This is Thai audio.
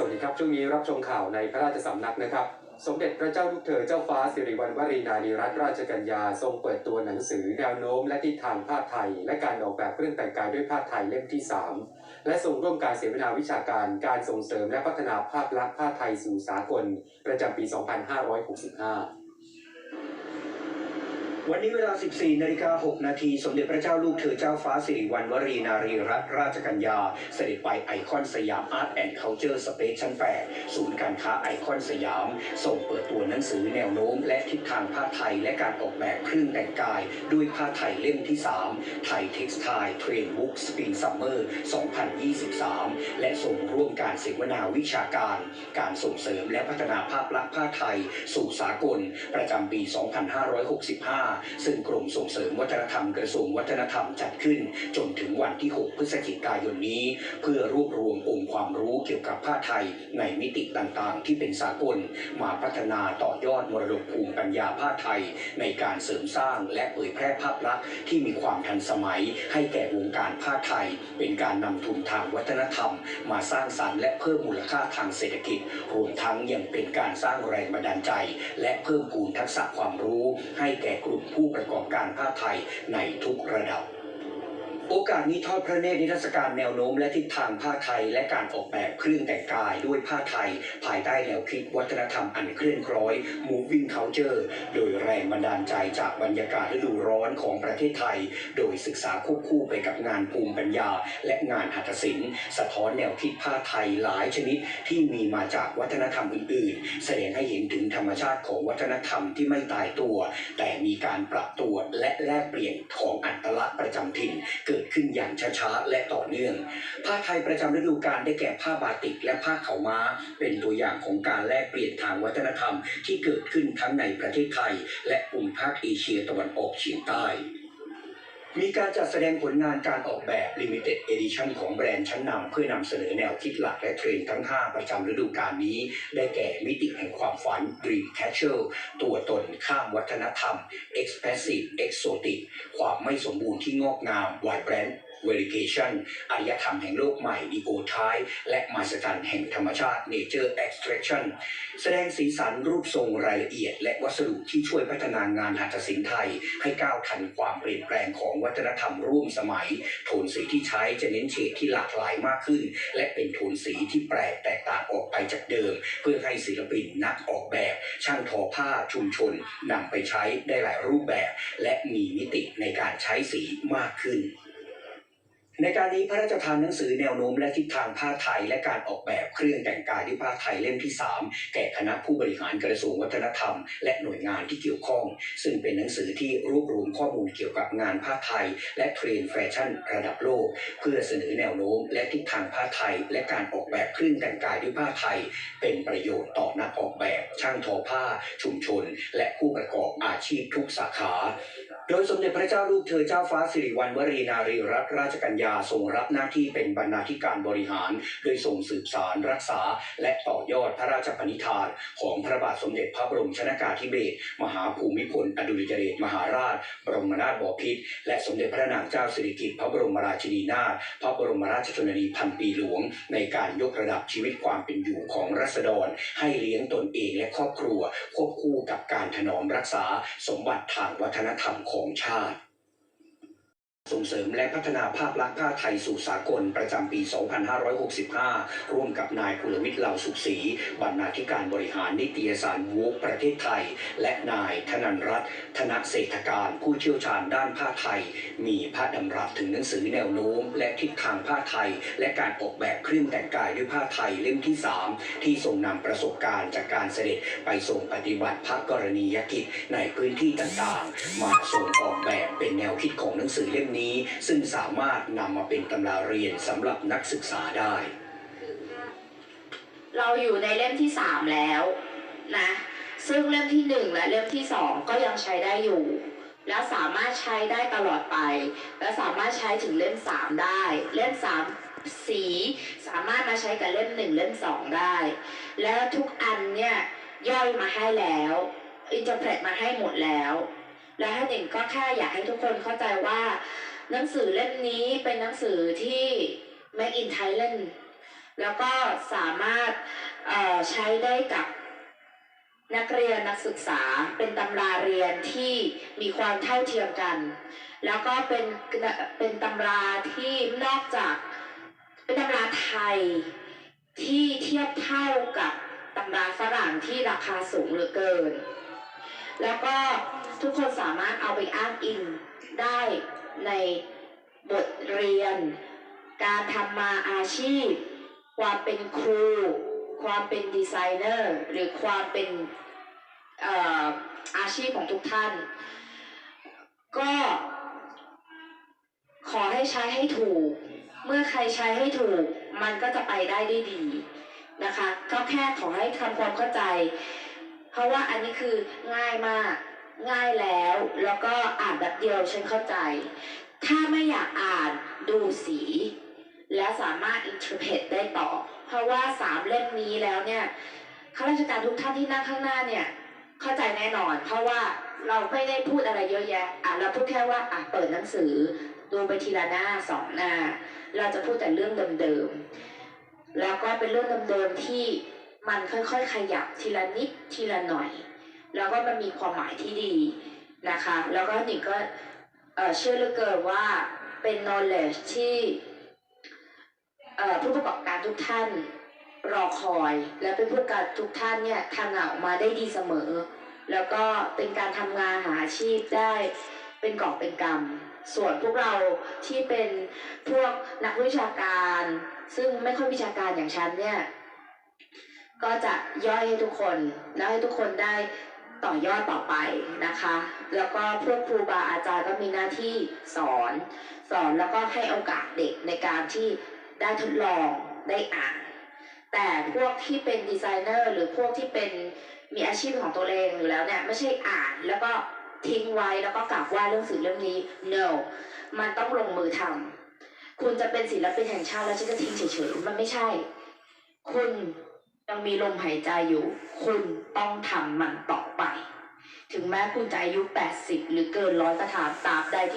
สวัสดีครับช่วงนี้รับชมข่าวในพระราชสำนักนะครับ สมเด็จพระเจ้าลูกเธอเจ้าฟ้าสิริวัณวรีนารีรัตนราชกัญญาทรงเปิดตัวหนังสือแนวโน้มและทิศทางผ้าไทย และการออกแบบเครื่องแต่งกายด้วยผ้าไทยเล่มที่ 3 และทรงร่วมการเสวนาวิชาการการส่งเสริมและพัฒนาภาพลักษณ์ผ้าไทยสู่สากล ประจำปี 2565 วันนี้เวลา 14นาฬิกา6นาทีสมเด็จพระเจ้าลูกเธอเจ้าฟ้าสิริวัณวรีนารีรัตนราชกัญญา เสด็จไปไอคอนสยามอาร์ตแอนด์เคานเจอร์สเปซชั้น 8 ศูนย์การค้าไอคอนสยาม ส่งเปิดตัวหนังสือแนวโน้ม และทิศทางผ้าไทยและการออกแบบเครื่องแต่งกาย ด้วยผ้าไทยเล่มที่ 3 ไทยเท็กซ์ไทเทรนบุ๊กสปริงซัมเมอร์ 2023 และส่งร่วมการเสวนาวิชาการ การส่งเสริมและพัฒนาภาพลักษณ์ผ้าไทย สู่สากล ประจำปี 2565ซึ่งกรมส่งเสริมวัฒนธรรมกระทรวงวัฒนธรรมจัดขึ้น จนถึงวันที่ 6 พฤศจิกายนนี้ เพื่อรวบรวมองค์ความรู้เกี่ยวกับผ้าไทยในมิติต่างๆ ที่เป็นสากล มาพัฒนาต่อยอดมรดกภูมิปัญญาผ้าไทย ในการเสริมสร้างและเผยแพร่ภาพลักษณ์ที่มีความทันสมัย ให้แก่วงการผ้าไทย เป็นการนำทุนทางวัฒนธรรม มาสร้างสรรค์และเพิ่มมูลค่าทางเศรษฐกิจรวมทั้งยังเป็นการสร้างแรงบันดาลใจ และเพิ่มพูนทักษะความรู้ ให้แก่กลุ่มผู้ประกอบการผ้าไทยในทุกระดับ โอกาสนี้ทอดพระเนตรนิทรรศการแนวโน้ม และทิศทางผ้าไทย และการออกแบบเครื่องแต่งกายด้วยผ้าไทย ภายใต้แนวคิดวัฒนธรรมอันเคลื่อนคล้อย Moving Culture โดยแรงบันดาลใจจากบรรยากาศฤดูร้อนของประเทศไทย โดยศึกษาควบคู่ไปกับงานภูมิปัญญา และงานหัตถศิลป์ สะท้อนแนวคิดผ้าไทยหลายชนิดที่มีมาจากวัฒนธรรมอื่นๆ แสดงให้เห็นถึงธรรมชาติของวัฒนธรรมที่ไม่ตายตัว แต่มีการปรับตัวและแลกเปลี่ยนของอัตลักษณ์ประจำถิ่นเกิดขึ้นอย่างช้าๆ และต่อเนื่อง ผ้าไทยประจำฤดูกาลได้แก่ผ้าบาติกและผ้าเขาม้า เป็นตัวอย่างของการแลกเปลี่ยนทางวัฒนธรรมที่เกิดขึ้นทั้งในประเทศไทย และภูมิภาคเอเชียตะวันออกเฉียงใต้ มีการจัดแสดงผลงานการออกแบบ Limited Edition ของแบรนด์ชั้นนำเพื่อนำเสนอแนวคิดหลักและเทรนด์ทั้ง 5 ประจำฤดูกาลนี้ ได้แก่มิติแห่งความฝัน Dream Catcher ตัวตนข้ามวัฒนธรรม Expressive Exotic ความไม่สมบูรณ์ที่งอกงาม Vibrant Verification อารยธรรมแห่งโลกใหม่ Neo Type และมหัศจรรย์แห่งธรรมชาติ Nature Extraction แสดงสีสันรูปทรงรายละเอียด และวัสดุที่ช่วยพัฒนางานหัตถศิลป์ไทย ให้ก้าวทันความเปลี่ยนแปลงของวัฒนธรรมร่วมสมัย โทนสีที่ใช้จะเน้นเฉดที่หลากหลายมากขึ้น และเป็นโทนสีที่แปลกแตกต่างออกไปจากเดิม เพื่อให้ศิลปินนักออกแบบ ช่างทอผ้าชุมชนนำไปใช้ได้หลายรูปแบบ และมีมิติในการใช้สีมากขึ้น ในการนี้พระราชทานหนังสือแนวโน้มและทิศทางผ้าไทย และการออกแบบเครื่องแต่งกายด้วยผ้าไทยเล่มที่ 3 แก่คณะผู้บริหารกระทรวงวัฒนธรรม และหน่วยงานที่เกี่ยวข้อง ซึ่งเป็นหนังสือที่รวบรวมข้อมูลเกี่ยวกับงานผ้าไทย และเทรนด์แฟชั่นระดับโลก เพื่อเสนอแนวโน้ม และทิศทางผ้าไทย และการออกแบบเครื่องแต่งกายด้วยผ้าไทย เป็นประโยชน์ต่อนักออกแบบ ช่างทอผ้า ชุมชน และผู้ประกอบอาชีพทุกสาขา โดยสมเด็จพระเจ้าลูกเธอเจ้าฟ้าสิริวัณวรีนารีรัตนราชกัญญาทรงรับหน้าที่เป็นบรรณาธิการบริหาร โดยทรงสืบสารรักษา และต่อยอดพระราชปณิธาน ของพระบาทสมเด็จพระบรมชนากาธิเบศรมหาภูมิพลอดุลยเดชมหาราช บรมนาถบพิตรและสมเด็จพระนางเจ้าสิริกิติ์พระบรมราชินีนาถพระบรมราชชนนีพันปีหลวง ในการยกระดับชีวิตความเป็นอยู่ของรัษฎร ให้เลี้ยงตนเองและครอบครัว ควบคู่กับการถนอมรักษาสมบัติทางวัฒนธรรมของของชาติ ส่งเสริมและพัฒนาภาพลักษณ์ผ้าไทยสู่สากลประจำปี 2565 ร่วมกับนายกุลวิทย์เหล่าสุขศรีบรรณาธิการบริหารนิตยสารวูฟประเทศไทย และนายธนันรัตน์ธนเศรษฐการผู้เชี่ยวชาญด้านผ้าไทย มีพระดำรัสถึงหนังสือแนวโน้ม และทิศทางผ้าไทย และการออกแบบเครื่องแต่งกายด้วยผ้าไทยเล่มที่ 3 ที่ทรงนำประสบการณ์จากการเสด็จไปทรงปฏิบัติพระกรณียกิจในพื้นที่ต่างๆ มาทรงออกแบบเป็นแนวคิดของหนังสือเล่มนี้ซึ่งสามารถนำมาเป็นตำราเรียนสำหรับนักศึกษาได้ เราอยู่ในเล่มที่สามแล้วนะ ซึ่งเล่มที่หนึ่งและเล่มที่สองก็ยังใช้ได้อยู่ แล้วสามารถใช้ได้ตลอดไป และสามารถใช้ถึงเล่มสามได้ เล่มสามสีสามารถมาใช้กับเล่มหนึ่งเล่มสองได้ แล้วทุกอันเนี่ยย่อยมาให้แล้วอินเตอร์เพรตมาให้หมดแล้ว และให้หนึ่งก็แค่อยากให้ทุกคนเข้าใจว่า หนังสือเล่มนี้เป็นหนังสือที่ Make in Thailand แล้วก็สามารถใช้ได้กับนักเรียนนักศึกษาเป็นตำราเรียนที่มีความเท่าเทียมกัน แล้วก็เป็นเป็นตำราที่นอกจากเป็นตำราไทยที่เทียบเท่ากับตำราฝรั่งที่ราคาสูงเหลือเกิน แล้วก็ทุกคนสามารถเอาไปอ้างอิงได้ในบทเรียน การทำมาอาชีพ ความเป็นครู ความเป็นดีไซเนอร์ หรือความเป็นเอ่อาชีพของทุกท่าน ก็ขอให้ใช้ให้ถูก เมื่อใครใช้ให้ถูก มันก็จะไปได้ได้ดีนะคะ ก็แค่ขอให้ทำความเข้าใจ ราะว่าอันนี้คือง่ายมากง่ายแล้ว แล้วก็อ่านแบบเดียวฉันเข้าใจ ถ้าไม่อยากอ่านดูสี และสามารถ interpret ได้ต่อ เพราะว่าสามเล่มนี้แล้วเนี่ยข้าราชการทุกท่านที่นั่งข้างหน้าเนี่ยเข้าใจแน่นอน เพราะว่าเราไม่ได้พูดอะไรเยอะแยะอะเราพูดแค่ว่าอะเปิดหนังสือ ดูไปทีละหน้าสองหน้า เราจะพูดแต่เรื่องเดิมๆแล้วก็เป็นเรื่องเดิมๆที่ มันค่อยๆ ขยับทีละนิดทีละหน่อย แล้วก็มันมีความหมายที่ดีนะคะ แล้วก็หนิงก็เชื่อเหลือเกินว่าเป็น knowledge ที่ผู้ประกอบการทุกท่านรอคอย และเป็นผู้ประกอบการทุกท่านเนี่ยทำงานออกมาได้ดีเสมอ แล้วก็เป็นการทำงานหาอาชีพได้เป็นกอบเป็นกำส่วนพวกเราที่เป็นพวกนักวิชาการ ซึ่งไม่ค่อยวิชาการอย่างฉันเนี่ย ก็จะย่อยให้ทุกคน แล้วให้ทุกคนได้ต่อยอดต่อไปนะคะ แล้วก็พวกครูบาอาจารย์ก็มีหน้าที่สอน สอนแล้วก็ให้โอกาสเด็กในการที่ได้ทดลองได้อ่าน แต่พวกที่เป็นดีไซเนอร์หรือพวกที่เป็นมีอาชีพของตัวเองอยู่แล้วเนี่ยไม่ใช่อ่านแล้วก็ทิ้งไว้แล้วก็กลับว่าเรื่องสื่อเรื่องนี้ no มันต้องลงมือทำคุณจะเป็นศิลปินแห่งชาติแล้วฉันจะทิ้งเฉยๆมันไม่ใช่ คุณ ยังมีลมหายใจอยู่ คุณต้องทำมันต่อไป ถึงแม้คุณจะอายุ 80 หรือเกินร้อยก็ตามตราบใดที่